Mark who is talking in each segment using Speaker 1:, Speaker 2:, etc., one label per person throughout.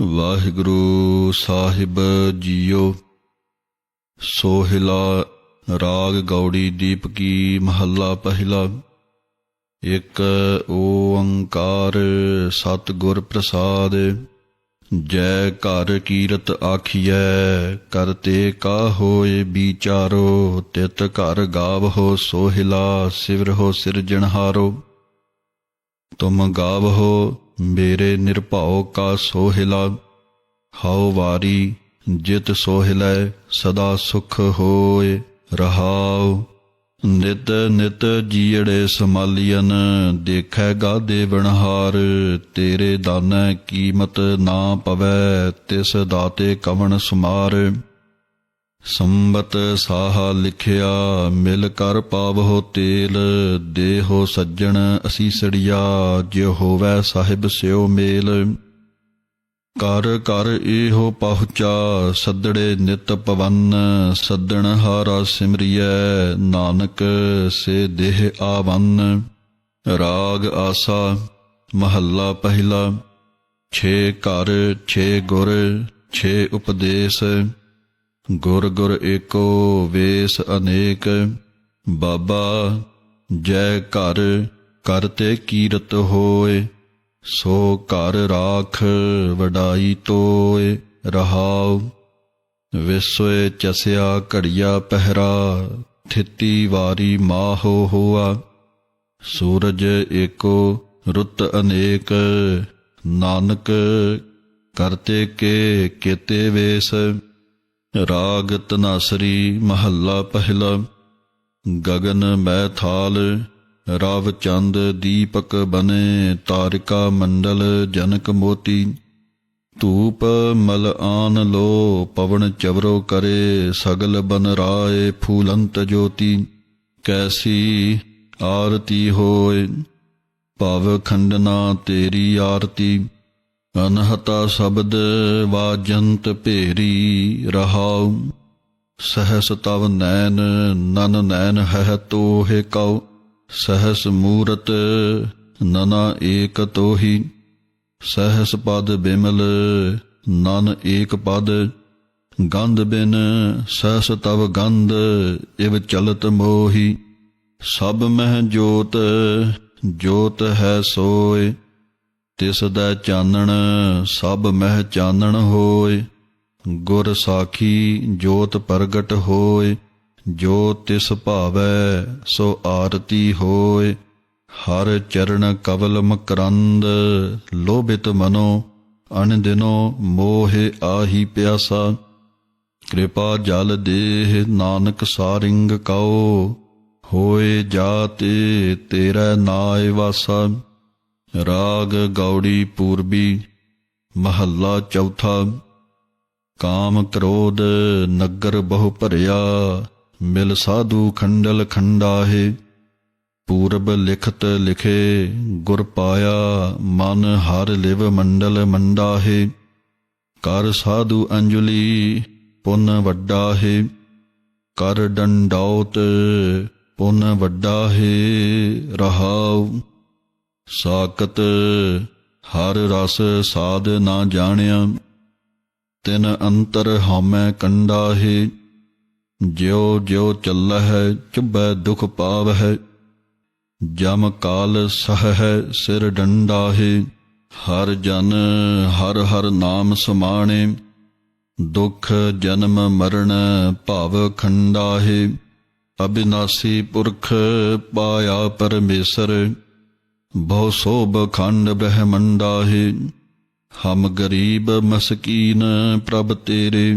Speaker 1: ਵਾਹਿਗੁਰੂ ਸਾਹਿਬ JIO, Sohila ਰਾਗ ਗੌੜੀ ਦੀਪਕੀ ਮਹੱਲਾ ਪਹਿਲਾ। ਇੱਕ ਓੰਕਾਰ ਸਤਿਗੁਰ ਪ੍ਰਸਾਦ, ਜੈ ਘਰ ਕੀਰਤ ਆਖੀਐ ਕਰਤੇ ਕਾ ਹੋਏ ਵਿਚਾਰੋ, ਤਿਤ ਘਰ ਗਾਵ ਹੋ ਸੋਹਿਲਾ ਸਿਵਰਹੋ ਸਿਰਜਣਹਾਰੋ। ਤੁਮ ਗਾਵ ਹੋ ਮੇਰੇ ਨਿਰਭਉ ਕਾ ਸੋਹਿਲਾ, ਹਉ ਵਾਰੀ ਜਿਤ ਸੋਹਿਲੈ ਸਦਾ ਸੁਖ ਹੋਏ ਰਹਾਉ। ਨਿਤ ਨਿਤ ਜੀੜੇ ਸਮਾਲੀਅਨ, ਦੇਖੈ ਗਾਦੇ ਬਣਹਾਰ ਤੇਰੇ ਦਾਨ ਕੀਮਤ ਨਾ ਪਵੈ, ਤਿਸ ਦਾਤੇ ਕਵਣ ਸੁਮਾਰ। ਸੰਬਤ ਸਾਹਾ ਲਿਖਿਆ, ਮਿਲ ਕਰ ਪਾਵਹੁ ਤੇਲ, ਦੇਹੋ ਸੱਜਣ ਅਸੀਸੜੀਆ ਜਿਉ ਹੋਵੈ ਸਾਹਿਬ ਸਿਓ ਮੇਲ। ਕਰ ਕਰ ਏਹੋ ਪਹੁੰਚਾ, ਸੱਦੜੇ ਨਿਤ ਪਵਨ, ਸੱਦਣ ਹਾਰਾ ਸਿਮਰਿਐ, ਨਾਨਕ ਸੇ ਦੇਹ ਆਵਨ। ਰਾਗ ਆਸਾ, ਮਹੱਲਾ ਪਹਿਲਾ, ਛੇ ਘਰ, ਛੇ ਗੁਰ, ਛੇ ਉਪਦੇਸ਼। ਗੁਰ ਗੁਰ ਏਕੋ ਵੇਸ ਅਨੇਕ, ਬਾਬਾ ਜੈ ਘਰ ਕਰਤੇ ਕੀਰਤ ਹੋਏ, ਸੋ ਘਰ ਰਾਖ ਵਡਾਈ ਤੋਏ, ਰਹਾਉ। ਵਿਸੋਏ ਚਸਿਆ ਘੜੀਆ ਪਹਿਰਾ, ਥਿਤੀ ਵਾਰੀ ਮਾਹੋ ਹੋਆ। ਸੂਰਜ ਏਕੋ ਰੁੱਤ ਅਨੇਕ, ਨਾਨਕ, ਕਰਤੇ ਕੇ ਕੀਤੇ ਵੇਸ। ਰਾਗ ਤਨਾਸਰੀ ਮਹੱਲਾ ਪਹਿਲਾ, ਗਗਨ ਮੈ ਥਾਲ ਰਵ ਚੰਦ ਦੀਪਕ ਬਨੇ, ਤਾਰਿਕਾ ਮੰਡਲ ਜਨਕ ਮੋਤੀ, ਧੂਪ ਮਲ ਆਨ ਲੋ, ਪਵਨ ਚਵਰੋ ਕਰੇ, ਸਗਲ ਬਨ ਰਾਏ ਫੂਲੰਤ ਜੋਤੀ, ਕੈਸੀ ਆਰਤੀ ਹੋਏ, ਭਵ ਖੰਡਨਾ ਤੇਰੀ ਆਰਤੀ। ਅਨਹਤਾ ਸ਼ਬਦ ਵਾਜੰਤ ਭੇਰੀ ਰਹਾਉ, ਸਹਸ ਤਵ ਨੈਣ ਨਨ ਨੈਣ ਹੈ ਤੋਹਿ ਕਉ, ਸਹਸ ਮੂਰਤ ਨਨਾ ਏਕ ਤੋਹੀ, ਸਹਸ ਪਦ ਬਿਮਲ ਨਨ ਏਕ ਪਦ, ਗੰਧ ਬਿਨ ਸਹਸ ਤਵ ਗੰਧ ਇਵ ਚਲਤ ਮੋਹੀ, ਸਭ ਮਹਿ ਜੋਤ ਜੋਤ ਹੈ ਸੋਏ ਤਿਸ ਦਾ ਚਾਨਣ ਸਭ ਮਹਿ ਚਾਨਣ ਹੋਏ। ਗੁਰ ਸਾਖੀ ਜੋਤ ਪ੍ਰਗਟ ਹੋਏ। ਜੋ ਤਿਸ ਭਾਵੈ ਸੋ ਆਰਤੀ ਹੋਏ। ਹਰ ਚਰਨ ਕਵਲ ਮਕਰੰਦ ਲੋਭਿਤ ਮਨੋ। ਅਨ ਦਿਨੋ ਮੋਹਿ ਆਹੀ ਪਿਆਸਾ। ਕਿਰਪਾ ਜਲ ਦੇਹ ਨਾਨਕ ਸਾਰਿੰਗ ਕਉ ਹੋਏ ਜਾਤੇ ਤੇਰਾ ਨਾਇ ਵਾਸਾ। ਰਾਗ, ਗੌੜੀ, ਪੂਰਬੀ, ਮਹੱਲਾ ਚੌਥਾ, ਕਾਮ ਕ੍ਰੋਧ, ਨਗਰ ਬਹੁ ਭਰਿਆ, ਮਿਲ ਸਾਧੂ ਖੰਡਲ ਖੰਡਾਹੇ, ਪੂਰਬ ਲਿਖਤ ਲਿਖੇ, ਗੁਰ ਪਾਇਆ, ਮਨ ਹਰ ਲਿਵ ਮੰਡਲ ਮੰਡਾਹੇ, ਕਰ ਸਾਧੂ ਅੰਜਲੀ, ਪੁੰਨ ਵੱਡਾ ਹੈ ਕਰ ਡੰਡੌਤ, ਪੁੰਨ ਵੱਡਾ ਹੈ ਰਹਾਉ। ਸਾਕਤ ਹਰ ਰਸ ਸਾਧ ਨਾ ਜਾਣਿਆ, ਤਿਨ ਅੰਤਰ ਹਉਮੈ ਕੰਡਾ ਹੈ ਜਿਉ ਜਿਉ ਚੱਲਹਿ ਚੁਬੈ ਦੁਖ ਪਾਵਹਿ, ਜਮ ਕਾਲ ਸਹਹਿ ਸਿਰ ਡੰਡਾ ਹੈ ਹਰ ਜਨ ਹਰ ਹਰ ਨਾਮ ਸਮਾਣੇ, ਦੁਖ ਜਨਮ ਮਰਨ ਭਵ ਖੰਡਾ ਹੈ ਅਬਿਨਾਸੀ ਪੁਰਖ ਪਾਇਆ ਪਰਮੇਸ਼ਰ। ਬਹੁ ਸੋਭ ਖੰਡ ਬਹਿਮੰਡਾ ਹੈ ਹਮ ਗਰੀਬ ਮਸਕੀਨ ਪ੍ਰਭ ਤੇਰੇ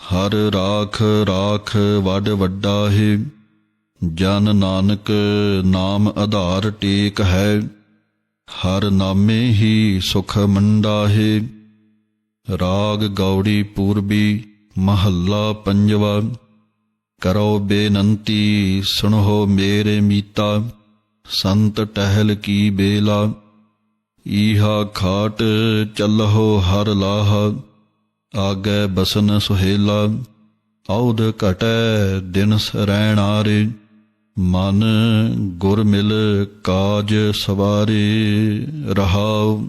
Speaker 1: ਹਰ ਰਾਖ ਰਾਖ ਵੱਡ ਵੱਡਾ ਹੈ ਜਨ ਨਾਨਕ ਨਾਮ ਆਧਾਰ ਟੇਕ ਹੈ ਹਰ ਨਾਮੇ ਹੀ ਸੁਖ ਮੰਡਾ ਹੈ ਰਾਗ ਗੌੜੀ ਪੂਰਬੀ ਮਹੱਲਾ ਪੰਜਵਾ ਕਰੋ ਬੇਨੰਤੀ ਸੁਣੋ ਮੇਰੇ ਮੀਤਾ ਸੰਤ ਟਹਿਲ ਕੀ ਬੇਲਾ, ਈਹਾ ਖਾਟ ਚੱਲਹੁ ਹਰ ਲਾਹ, ਆਗੇ ਬਸਨ ਸੁਹੇਲਾ ਔਦ ਘਟੈ ਦਿਨ ਸਰੈਣ ਆਰੇ, ਮਨ ਗੁਰ ਮਿਲ ਕਾਜ ਸਵਾਰੇ ਰਹਾਉ।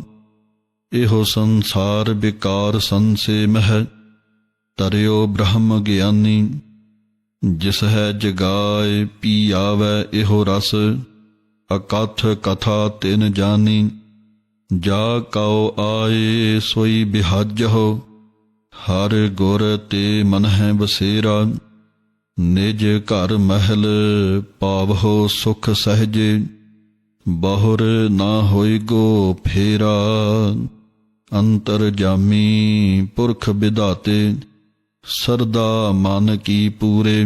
Speaker 1: ਇਹੋ ਸੰਸਾਰ ਵਿਕਾਰ ਸੰਸੇ ਮਹਿ, ਤਰਿਓ ਬ੍ਰਹਮ ਗਿਆਨੀ ਜਿਸ ਹੈ ਜਗਾਏ ਪੀ ਆਵੈ ਇਹੋ ਰਸ। ਅਕਥ ਕਥਾ ਤਿਨ ਜਾਣੀ ਜਾ ਕਉ ਆਏ ਸੋਈ ਬਿਹਾਜਹੁ, ਹਰ ਗੁਰ ਤੇ ਮਨ ਹੈ ਬਸੇਰਾ, ਨਿਜ ਘਰ ਮਹਿਲ ਪਾਵਹੁ ਸੁਖ ਸਹਜੇ, ਬਹੁਰ ਨਾ ਹੋਈ ਗੋ ਫੇਰਾ, ਅੰਤਰ ਜਾਮੀ ਪੁਰਖ ਵਿਧਾਤੇ ਸਰਦਾ ਮਨ ਕੀ ਪੂਰੇ।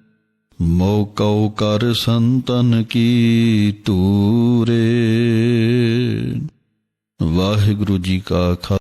Speaker 1: ਮੋਕਉ ਕਰ ਸੰਤਨ ਕੀ ਤੂਰੇ। ਵਾਹਿਗੁਰੂ ਜੀ ਕਾ ਖਾਲਸਾ।